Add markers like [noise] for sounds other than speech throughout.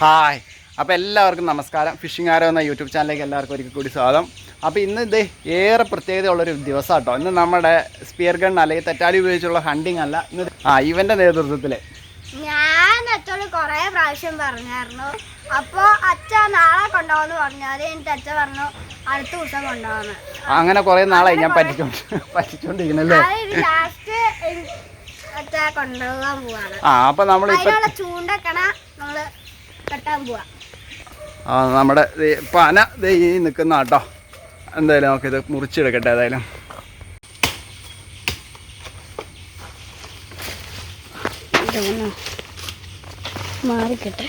Hi. അപ്പോൾ എല്ലാവർക്കും നമസ്കാരം. ഫിഷിംഗ് ആരോ എന്ന യൂട്യൂബ് ചാനലിലേക്ക് എല്ലാവർക്കും ഒരിക്കൽ കൂടി സ്വാഗതം. അപ്പോൾ ഇന്ന് ഇത് ഏറെ പ്രത്യേകതയുള്ളൊരു ദിവസം കേട്ടോ ഇന്ന് നമ്മുടെ സ്പിയർ ഗൺ അല്ലെങ്കിൽ തെറ്റാലി ഉപയോഗിച്ചുള്ള ഹണ്ടിങ് അല്ല. ഇന്ന് ആ ഇവന്റെ നേതൃത്വത്തിൽ ഞാൻ അച്ഛനോട് കൊറേ പ്രാവശ്യം പറഞ്ഞായിരുന്നു. അപ്പോൾ അച്ഛ നാളെ കൊണ്ടുപോകുന്നു പറഞ്ഞാൽ എന്നിട്ട് അച്ഛൻ പറഞ്ഞു അടുത്ത ദിവസം കൊണ്ടുപോകുന്നു അങ്ങനെ കുറേ നാളായി ഞാൻ പറ്റിച്ചോണ്ട് പറ്റിച്ചോണ്ടിരിക്കണല്ലേ? അത് ലാസ്റ്റ് അച്ഛ കൊണ്ടുപോകാൻ പോവാണ്. ആ അപ്പോൾ അതിനുള്ള ചൂണ്ടക്കണ നമ്മൾ കെട്ടാൻ പോവാ. ആ നമ്മുടെ പന ദേ ഈ നിൽക്കുന്ന കേട്ടോ എന്തായാലും നമുക്കിത് മുറിച്ചെടുക്കട്ടെ ഏതായാലും. മാറിക്കട്ടെ.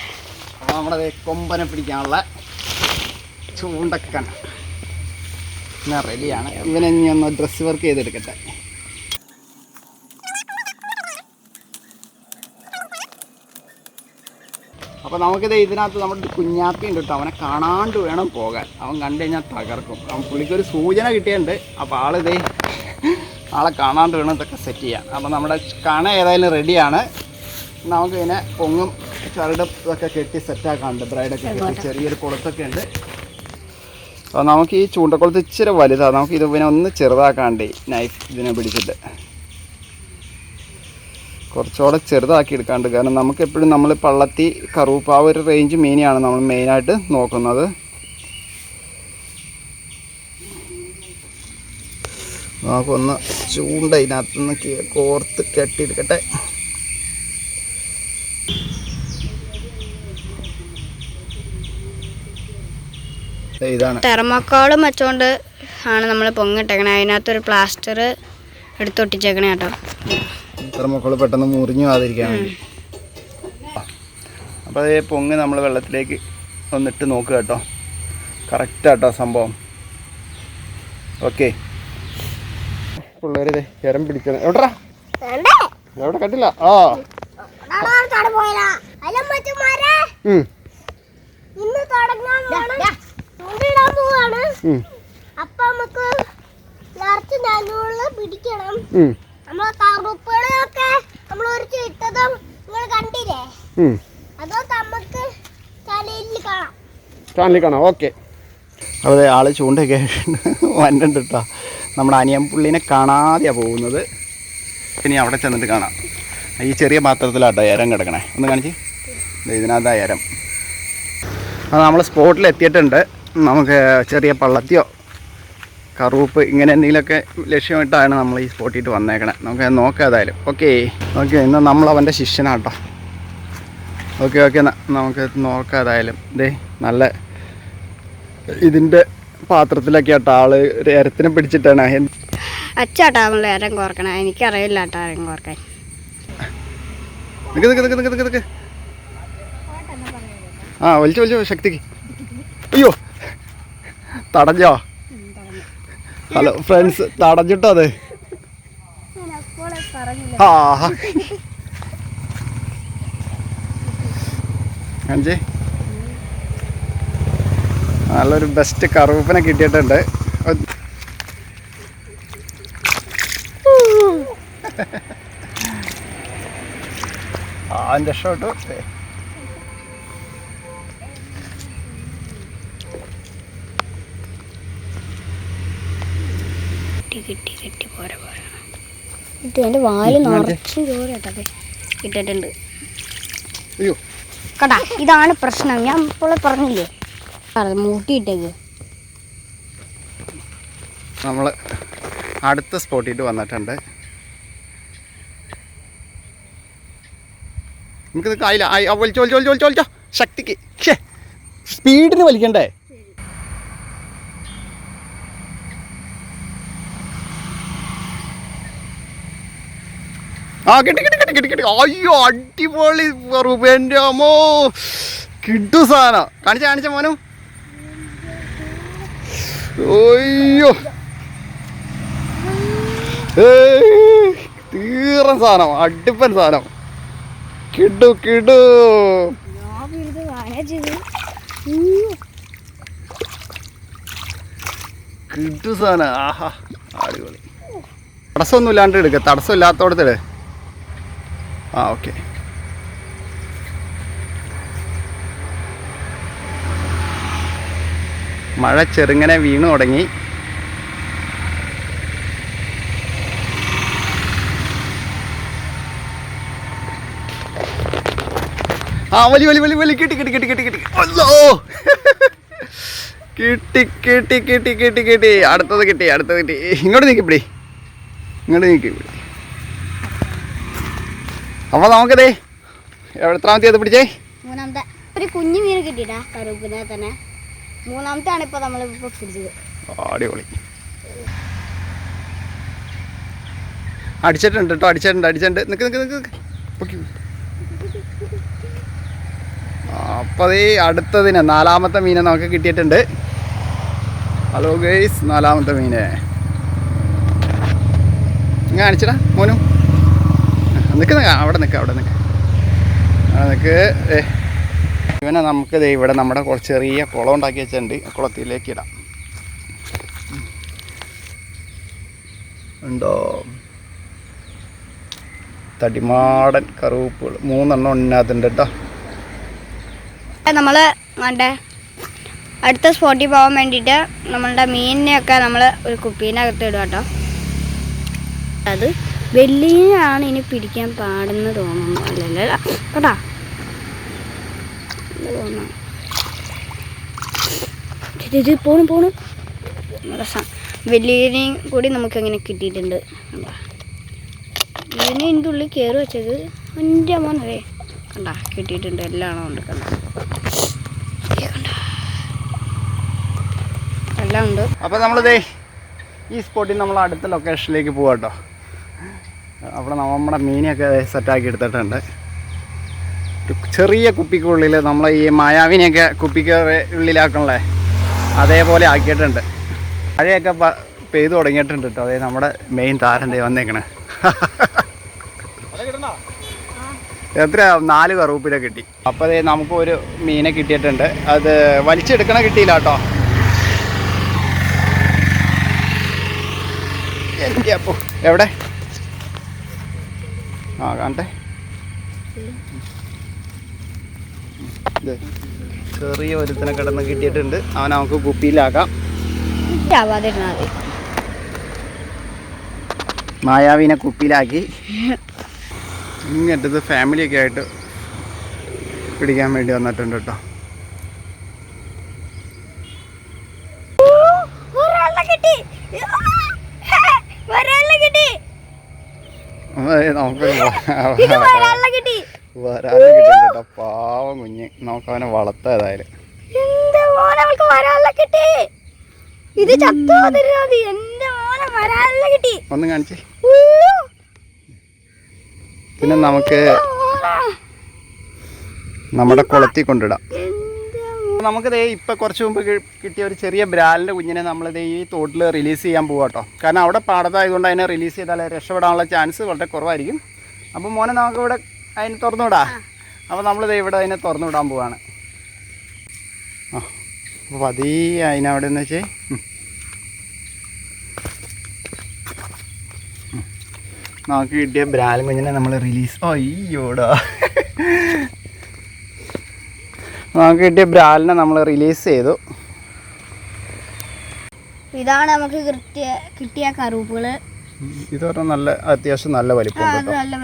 നമ്മുടെ കൊമ്പനെ പിടിക്കാനുള്ള ചൂണ്ടക്കൻ. റെഡിയാണ് ഇവനെ ഇനി ഒന്ന് ഡ്രസ്സ് വർക്ക് ചെയ്തെടുക്കട്ടെ. അപ്പോൾ നമുക്കിത് ഇതിനകത്ത് നമ്മുടെ കുഞ്ഞാപ്പി ഉണ്ട് കേട്ടോ അവനെ കാണാണ്ട് വേണം പോകാൻ. അവൻ കണ്ടു കഴിഞ്ഞാൽ തകർക്കും. അവൻ പുള്ളിക്കൊരു സൂചന കിട്ടിയിട്ടുണ്ട്. അപ്പോൾ ആളിതേ ആളെ കാണാണ്ട് വേണം ഇതൊക്കെ സെറ്റ് ചെയ്യാൻ. അപ്പോൾ നമ്മുടെ കണ ഏതായാലും റെഡിയാണ് നമുക്ക് ഇതിനെ പൊങ്ങും ചരടും ഇതൊക്കെ കെട്ടി സെറ്റാക്കാണ്ട് ബ്രൈഡൊക്കെ കെട്ടി ചെറിയൊരു കുളത്തൊക്കെ ഉണ്ട്. അപ്പോൾ നമുക്ക് ഈ ചൂണ്ടക്കുളത്ത് ഇച്ചിരി വലുതാണ് നമുക്ക് ഇത് പിന്നെ ഒന്ന് ചെറുതാക്കാണ്ട് നൈഫ് ഇതിനെ പിടിച്ചിട്ട്. കുറച്ചുകൂടെ ചെറുതാക്കി എടുക്കാണ്ട്. കാരണം നമുക്ക് എപ്പോഴും നമ്മൾ പള്ളത്തി കറുപ്പ് ആ ഒരു റേഞ്ച് മീനെയാണ് നമ്മൾ മെയിനായിട്ട് നോക്കുന്നത്. നമുക്കൊന്ന് ചൂണ്ട ഇതിനകത്തുനിന്ന് കോർത്ത് കെട്ടിയെടുക്കട്ടെ. ഇതാണ്. തെർമക്കോളും വെച്ചോണ്ട് ആണ് നമ്മൾ പൊങ്ങിട്ടേക്കണേ അതിനകത്തൊരു പ്ലാസ്റ്റർ എടുത്തൊട്ടിച്ചേക്കണേ കേട്ടോ. തെർമോക്കോൾ പെട്ടെന്ന് മുറിഞ്ഞു പോകാതിരിക്കാൻ വേണ്ടി. അപ്പോൾ അതേ പൊങ്ങ് നമ്മൾ വെള്ളത്തിലേക്ക് ഒന്നിട്ട് നോക്കുക കേട്ടോ. കറക്റ്റ് ആട്ടോ സംഭവം. ഓക്കെ പിള്ളേരെ ഇരം പിടിക്കണം. എവിടാ എവിടെ കണ്ടില്ല? ആ. അപ്പൊ നമുക്ക് പിടിക്കണം. നമ്മൾ ഒരു ഇട്ടതും നിങ്ങൾ കണ്ടില്ലേ. അതോ നമുക്ക് തലയിൽ കാണാം. ചാനലിൽ കാണാം. ഓക്കെ. അതെ ആൾ ചൂണ്ടൊക്കെ വന്നിട്ടുണ്ട് കേട്ടോ. നമ്മുടെ അനിയൻ പുള്ളിനെ കാണാതെയാണ് പോകുന്നത്. ഇനി അവിടെ ചെന്നിട്ട് കാണാം. ഈ ചെറിയ പാത്രത്തിലാട്ടോ ഏരം കിടക്കണേ. ഒന്ന് കാണിച്ച്. ഇതിനകത്താ ഏരം അത് നമ്മൾ സ്പോട്ടിൽ എത്തിയിട്ടുണ്ട് നമുക്ക് ചെറിയ പള്ളത്തിയോ കറുപ്പ് ഇങ്ങനെ എന്തെങ്കിലുമൊക്കെ ലക്ഷ്യമിട്ടാണ് നമ്മൾ ഈ സ്പോട്ടിട്ട് വന്നേക്കണേ. നമുക്ക് നോക്കാം ഏതായാലും. ഓക്കെ ഓക്കെ ഇന്ന് നമ്മൾ അവന്റെ ശിഷ്യനാട്ടോ ഓക്കെ ഓക്കെ നമുക്ക് നോക്കാം ഏതായാലും. ഇതേ നല്ല ഇതിന്റെ പാത്രത്തിലൊക്കെ ആട്ടോ ആൾ ഒരു പിടിച്ചിട്ടാണ്. അച്ചാട്ടാ നമ്മൾ ഇരം കോർക്കണം. എനിക്കറിയില്ല കേട്ടോ ഇരം കോർക്കാൻ. നിക്ക് നിക്ക് നിക്ക് നിക്ക് നിക്ക് നിക്ക്. ആ വലിച്ചു വലിച്ചു ശക്തിക്ക്. അയ്യോ. തടഞ്ഞോ? ഹലോ ഫ്രണ്ട്സ് തടഞ്ഞിട്ടോ അതെ? ആ കാണിച്ചേ നല്ലൊരു ബെസ്റ്റ് കറുപ്പിനെ കിട്ടിയിട്ടുണ്ട്. ആ രക്ഷപ്പെട്ടു ദേ. കിട്ടി കിട്ടി കിട്ടി പോരെ പോരെ ഇത് എന്റെ വാൽ നിറച്ച് ചോര ഇട്ടിട്ടുണ്ട്. അയ്യോ. കടാ ഇതാണ് പ്രശ്നം. ഞാൻ ഇപ്പോൾ പറഞ്ഞില്ലേ? മൂട്ടിയിട്ടേക്ക്. നമ്മൾ അടുത്ത സ്പോട്ടിട്ട് വന്നിട്ടുണ്ട്. നമുക്കിത് കായില്ല. വലിച്ചോ വലിച്ചോ വലിച്ചോ വലിച്ചോ. ശക്തിക്ക്. സ്പീഡിന് വലിക്കണ്ടേ? ആ കിട്ടി കിട്ടി കിട്ടി കിട്ടി അയ്യോ അടിപൊളി റുബേന്റെ അമ്മോ. കിട്ടു സാധന. കാണിച്ച കാണിച്ച മോനും. അയ്യോ. തീറൻ സാധനം അടിപ്പൻ സാധനം. കിടു കിടു കിട്ടു സാധനം ആഹാ അടിപൊളി. തടസ്സമൊന്നും ഇല്ലാണ്ട് എടുക്കുക തടസ്സം ഇല്ലാത്തോടത്തിൽ ആ ഓക്കെ. മഴ ചെറുങ്ങനെ വീണു തുടങ്ങി. ആ വലി വലി വലി വലി കിട്ടി കിട്ടി കിട്ടി കിട്ടി കിട്ടി. കിട്ടി കിട്ടി കിട്ടി കിട്ടി കിട്ടി. അടുത്തത് കിട്ടി അടുത്തത് കിട്ടി. ഇങ്ങോട്ട് നീക്കിപ്പിടി ഇങ്ങോട്ട് നീക്കിപ്പിടി അപ്പോൾ നമുക്കതേ എത്രാമത്തെ അത് പിടിച്ചേ? മൂന്നാമത്തെ. ഒരു കുഞ്ഞു മീൻ കിട്ടിയിട്ടാ കറുപ്പിനെ തന്നെ. മൂന്നാമത്തെ ആണ് ഇപ്പൊ നമ്മൾ പിടിച്ചത്. അടിപൊളി. അടിച്ചിട്ടുണ്ട് കേട്ടോ അടിച്ചിട്ടുണ്ട് അടിച്ചിട്ടുണ്ട്. നിക്ക് നിക്ക് നിക്ക്. പൊക്കി. അപ്പോൾ അതേ അടുത്തതിന് നാലാമത്തെ മീനെ നമുക്ക് കിട്ടിയിട്ടുണ്ട്. ഹലോ ഗൈസ് നാലാമത്തെ മീനെ. ഇങ്ങനെ കാണിച്ചടാ മോനു. നിൽക്ക് അവിടെ നിൽക്ക അവിടെ നിൽക്ക് അവിടെ നിൽക്ക് ഇവനെ നമുക്ക് ഇവിടെ നമ്മുടെ കുറച്ച് ചെറിയ കുളം ഉണ്ടാക്കി വെച്ചിട്ടുണ്ട്. കുളത്തിലേക്ക് ഇടാം. ഉണ്ടോ? തടിമാടൻ കറുവപ്പുകൾ. മൂന്നെണ്ണം ഉണ്ണാത്തുണ്ട് കേട്ടോ വേണ്ടേ? അടുത്ത സ്പോട്ടിൽ പോകാൻ വേണ്ടിയിട്ട് നമ്മളുടെ മീനിനെയൊക്കെ നമ്മൾ ഒരു കുപ്പീനകത്ത് ഇടുക കേട്ടോ. അത് വെള്ളീനാണ് ഇനി പിടിക്കാൻ പാടുന്ന തോന്നുന്നു. അല്ലല്ല കേട്ടാ തോന്നുന്നു? പോണു പോണു. രസം. വലിയനെയും കൂടി നമുക്ക് അങ്ങനെ കിട്ടിയിട്ടുണ്ട് ഇതിനെ എന്റെ ഉള്ളിൽ കയറി വെച്ചത് എന്റെ മോനേ കണ്ട? കിട്ടിയിട്ടുണ്ട്. എല്ലാം ഉണ്ട്? കണ്ട? എല്ലാം ഉണ്ട്. അപ്പോൾ നമ്മളിതേ ഈ സ്പോട്ടിൽ നമ്മൾ അടുത്ത ലൊക്കേഷനിലേക്ക് പോവാട്ടോ. അവിടെ നമ്മുടെ മീനെയൊക്കെ സെറ്റാക്കി എടുത്തിട്ടുണ്ട്. ചെറിയ കുപ്പിക്കുള്ളിൽ നമ്മൾ ഈ മായാവിനെയൊക്കെ കുപ്പിക്ക് ഉള്ളിലാക്കണല്ലേ? അതേപോലെ ആക്കിയിട്ടുണ്ട്. മഴയൊക്കെ പെയ്തു തുടങ്ങിയിട്ടുണ്ട് കേട്ടോ. അതേ നമ്മുടെ മെയിൻ താരം ദേ വന്നേക്കണേ. [laughs] എത്ര? നാല് കറുപ്പിലെ കിട്ടി. അപ്പോൾ ദേ നമുക്ക് ഒരു മീനെ കിട്ടിയിട്ടുണ്ട്. അത് വലിച്ചെടുക്കണ കിട്ടിയില്ല കേട്ടോ. എവിടെ? ആ കാണട്ടെ ചെറിയ ഒരുത്തിനെ കിടന്ന് കിട്ടിയിട്ടുണ്ട്. അവൻ നമുക്ക് കുപ്പിയിലാക്കാം. മായാവിനെ കുപ്പിയിലാക്കി. ഇങ്ങനത്തത് ഫാമിലിയൊക്കെ ആയിട്ട് പിടിക്കാൻ വേണ്ടി വന്നിട്ടുണ്ട് കേട്ടോ ഒരാളെ കിട്ടി ഒരാളെ കിട്ടി അത് നമുക്ക് വരാനും പാവം കുഞ്ഞ്. നമുക്ക് അവനെ വളർത്താം മോനെ അവൾക്ക് വരാളെ കിട്ടി. ഇത് ചത്തു മതി എന്റെ മോനെ കിട്ടി. ഒന്ന് കാണിച്ചേ. പിന്നെ നമുക്ക് നമ്മുടെ കുളത്തിൽ കൊണ്ടിടാം. എന്റെ മോ- നമുക്ക് ദേ ഇപ്പം കുറച്ച് മുമ്പ് കിട്ടിയ ഒരു ചെറിയ ബ്രാലിന്റെ കുഞ്ഞിനെ നമ്മളിത് ഈ തോട്ടിൽ റിലീസ് ചെയ്യാൻ പോകാം കേട്ടോ കാരണം അവിടെ പാടത്തായതുകൊണ്ട് അതിനെ റിലീസ് ചെയ്താൽ രക്ഷപ്പെടാനുള്ള ചാൻസ് വളരെ കുറവായിരിക്കും. അപ്പം മോനെ നമുക്ക് ഇവിടെ അതിനെ തുറന്നു വിടാം അപ്പോൾ നമ്മളിത് ഇവിടെ അതിനെ തുറന്നു വിടാൻ പോവാണ്. ആ അപ്പോൾ പതിയെ അതിനവിടെ എന്ന് വെച്ചേ. നമുക്ക് കിട്ടിയ ബ്രാലും കുഞ്ഞിനെ നമ്മൾ റിലീസ് അയ്യോടാ. നമുക്ക് കിട്ടിയ ബ്രാലിനെ നമ്മൾ റിലീസ് ചെയ്തു. ഇതാണ് നമുക്ക് കിട്ടിയ കിട്ടിയ കറുപ്പുകൾ. ഇത് പറഞ്ഞാൽ നല്ല അത്യാവശ്യം നല്ല വലിപ്പമുണ്ട് നല്ല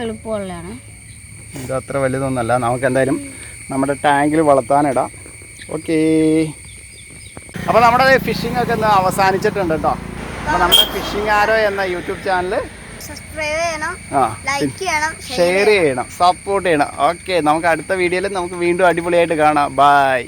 ഇത് അത്ര വലുതൊന്നല്ല നമുക്ക് എന്തായാലും നമ്മുടെ ടാങ്കിൽ വളർത്താനിടാം ഓക്കേ അപ്പോൾ നമ്മുടെ ഫിഷിംഗ് ഒക്കെ ഒന്ന് അവസാനിച്ചിട്ടുണ്ട് കേട്ടോ. അപ്പോൾ നമ്മുടെ ഫിഷിംഗ് ആരോ എന്ന യൂട്യൂബ് ചാനൽ സബ്സ്ക്രൈബ് ചെയ്യണം ലൈക്ക് ചെയ്യണം ഷെയർ ചെയ്യണം. സപ്പോർട്ട് ചെയ്യണം. ഓക്കെ നമുക്ക് അടുത്ത വീഡിയോയിൽ നമുക്ക് വീണ്ടും അടിപൊളിയായിട്ട് കാണാം. ബായ്